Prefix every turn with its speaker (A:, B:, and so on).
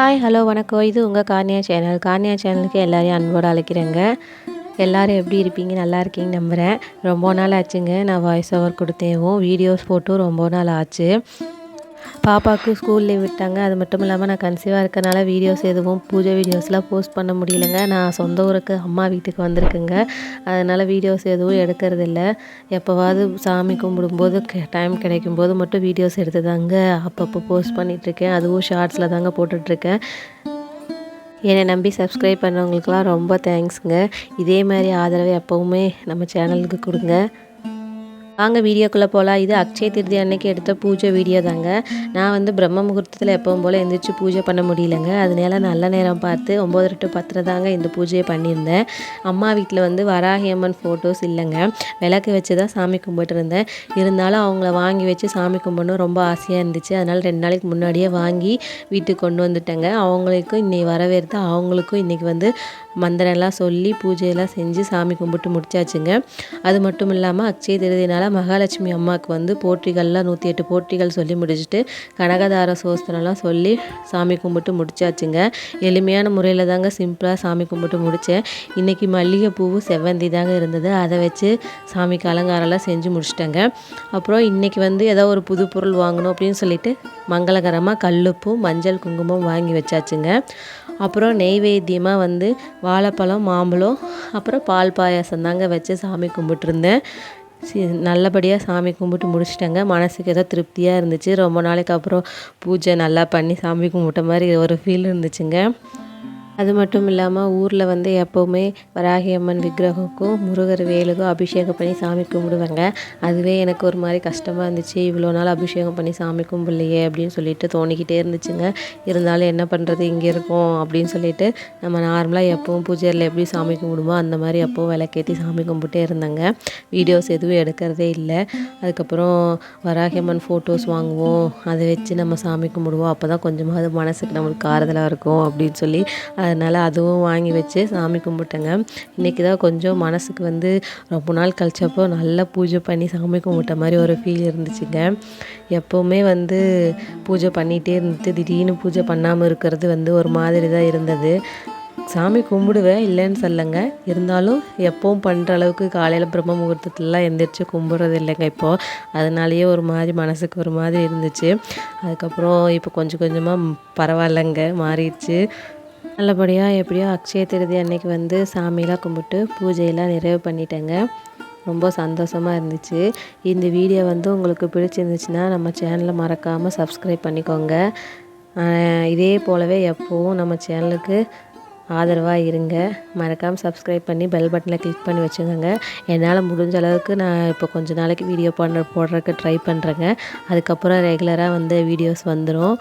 A: Hi hello வணக்கம். இது உங்கள் கார்னியா சேனல். கார்னியா சேனலுக்கு எல்லோரையும் அன்போடு அழைக்கிறேங்க. எல்லோரும் எப்படி இருப்பீங்க? நல்லா இருக்கீங்க நம்புகிறேன் ரொம்ப நாள் ஆச்சுங்க. நான் வாய்ஸ் ஓவர் கொடுத்தேவும் வீடியோஸ் போட்டும் ரொம்ப நாள் ஆச்சு. பாப்பாவுக்கு ஸ்கூல்லேயே விட்டாங்க. அது மட்டும் இல்லாமல் நான் கன்சீவாக இருக்கனால வீடியோஸ் எதுவும் பூஜை வீடியோஸ்லாம் போஸ்ட் பண்ண முடியலங்க. நான் சொந்த ஊருக்கு அம்மா வீட்டுக்கு வந்திருக்குங்க. அதனால் வீடியோஸ் எதுவும் எடுக்கிறது இல்லை எப்போவாவது சாமி கும்பிடும்போது டைம் கிடைக்கும் போது மட்டும் வீடியோஸ் எடுத்து தாங்க அப்பப்போ போஸ்ட் பண்ணிகிட்ருக்கேன் அதுவும் ஷார்ட்ஸில் தாங்க போட்டுட்ருக்கேன் என்னை நம்பி சப்ஸ்கிரைப் பண்ணவங்களுக்கெலாம் ரொம்ப தேங்க்ஸுங்க இதே மாதிரி ஆதரவை எப்போவுமே நம்ம சேனலுக்கு கொடுங்க. வாங்க வீடியோக்குள்ளே போகலாம் இது அக்ஷய திருதி அன்னைக்கு எடுத்த பூஜை வீடியோ தாங்க. நான் வந்து பிரம்ம முகூர்த்தத்தில் எப்பவும் போல் எழுந்திரிச்சு பூஜை பண்ண முடியலங்க. அதனால நல்ல நேரம் பார்த்து ஒம்பது டு பத்தில் தாங்க இந்த பூஜையை பண்ணியிருந்தேன். அம்மா வீட்டில் வந்து வராகி அம்மன் ஃபோட்டோஸ் இல்லைங்க. விளக்கு வச்சு தான் சாமி கும்பிட்டுருந்தேன் இருந்தாலும் அவங்கள வாங்கி வச்சு சாமி கும்பிடணும் ரொம்ப ஆசையாக இருந்துச்சு. அதனால் ரெண்டு நாளைக்கு முன்னாடியே வாங்கி வீட்டுக்கு கொண்டு வந்துட்டேங்க. அவங்களுக்கும் இன்னைக்கு வரவேற்று அவங்களுக்கும் இன்றைக்கி வந்து மந்திரம்லாம் சொல்லி பூஜையெல்லாம் செஞ்சு சாமி கும்பிட்டு முடிச்சாச்சுங்க. அது மட்டும் இல்லாமல் அக்ஷய திருதினால் மகாலட்சுமி அம்மாவுக்கு வந்து போற்றிகள்லாம் நூற்றி எட்டு போற்றிகள் சொல்லி முடிச்சுட்டு கனகதார சோஸ்திரம்லாம் சொல்லி சாமி கும்பிட்டு முடிச்சாச்சுங்க. எளிமையான முறையில் தாங்க சிம்பிளாக சாமி கும்பிட்டு முடித்தேன் இன்றைக்கி மல்லிகைப்பூவும் செவ்வந்தி தாங்க இருந்தது. அதை வச்சு சாமிக்கு அலங்காரம்லாம் செஞ்சு முடிச்சிட்டேங்க. அப்புறம் இன்றைக்கி வந்து ஏதோ ஒரு புது பொருள் வாங்கணும் அப்படின்னு சொல்லிட்டு மங்களகரமாக கல்லுப்பும் மஞ்சள் குங்குமம் வாங்கி வச்சாச்சுங்க. அப்புறம் நெய்வேத்தியமாக வந்து வாழைப்பழம் மாம்பழம் அப்புறம் பால் பாயாசம் தாங்க வச்சு சாமி கும்பிட்டுருந்தேன். நல்லபடியாக சாமி கும்பிட்டு முடிச்சிட்டேங்க. மனசுக்கு ஏதோ திருப்தியாக இருந்துச்சு. ரொம்ப நாளைக்கு அப்புறம் பூஜை நல்லா பண்ணி சாமி கும்பிட்ட மாதிரி ஒரு ஃபீல் இருந்துச்சுங்க. அது மட்டும் இல்லாமல் ஊரில் வந்து எப்போவுமே வராகி அம்மன் விக்கிரகக்கும் முருகர் வேலுக்கும் அபிஷேகம் பண்ணி சாமி கும்பிடுவாங்க. அதுவே எனக்கு ஒரு மாதிரி கஷ்டமாக இருந்துச்சு. இவ்வளோ நாள் அபிஷேகம் பண்ணி சாமி கும்பிடலையே அப்படின்னு சொல்லிட்டு தோணிக்கிட்டே இருந்துச்சுங்க. இருந்தாலும் என்ன பண்ணுறது இங்கே இருக்கோம் அப்படின்னு சொல்லிட்டு நம்ம நார்மலாக எப்பவும் பூஜையில் எப்படி சாமி கும்பிடுமோ அந்த மாதிரி எப்போவும் விளக்கேற்றி சாமி கும்பிட்டே இருந்தாங்க. வீடியோஸ் எதுவும் எடுக்கிறதே இல்லை. அதுக்கப்புறம் வராகி அம்மன் ஃபோட்டோஸ் வாங்குவோம். அதை வச்சு நம்ம சாமி கும்பிடுவோம். அப்போ தான் கொஞ்சமாவது மனசுக்கு நம்மளுக்கு ஆறுதலாக இருக்கும் அப்படின்னு சொல்லி அதனால் அதுவும் வாங்கி வச்சு சாமி கும்பிட்டேங்க. இன்றைக்கி தான் கொஞ்சம் மனசுக்கு வந்து ரொம்ப நாள் கழிச்சப்போ நல்லா பூஜை பண்ணி சாமி கும்பிட்ட மாதிரி ஒரு ஃபீல் இருந்துச்சுங்க. எப்போவுமே வந்து பூஜை பண்ணிகிட்டே இருந்துட்டு திடீர்னு பூஜை பண்ணாமல் இருக்கிறது வந்து ஒரு மாதிரி தான் இருந்தது. சாமி கும்பிடுவேன் இல்லைன்னு சொல்லலைங்க இருந்தாலும் எப்பவும் பண்ணுற அளவுக்கு காலையில் பிரம்ம முகூர்த்தத்துலலாம் எந்திரிச்சு கும்பிட்றது இல்லைங்க இப்போது அதனாலேயே ஒரு மாதிரி மனசுக்கு ஒரு மாதிரி இருந்துச்சு. அதுக்கப்புறம் இப்போ கொஞ்சம் கொஞ்சமாக பரவாயில்லைங்க மாறிடுச்சு. நல்லபடியாக எப்படியோ அக்ஷய திருதி அன்னைக்கு வந்து சாமியெலாம் கும்பிட்டு பூஜையெல்லாம் நிறைவு பண்ணிட்டேங்க. ரொம்ப சந்தோஷமாக இருந்துச்சு. இந்த வீடியோ வந்து உங்களுக்கு பிடிச்சிருந்துச்சுன்னா நம்ம சேனலை மறக்காமல் சப்ஸ்கிரைப் பண்ணிக்கோங்க. இதே போலவே எப்போவும் நம்ம சேனலுக்கு ஆதரவாக இருங்க. மறக்காமல் சப்ஸ்கிரைப் பண்ணி பெல் பட்டனில் கிளிக் பண்ணி வச்சுக்கோங்க. என்னால் முடிஞ்ச அளவுக்கு நான் இப்போ கொஞ்ச நாளைக்கு வீடியோ பண்ண போடுறதுக்கு ட்ரை பண்ணுறேங்க அதுக்கப்புறம் ரெகுலராக வந்து வீடியோஸ் வந்துடும்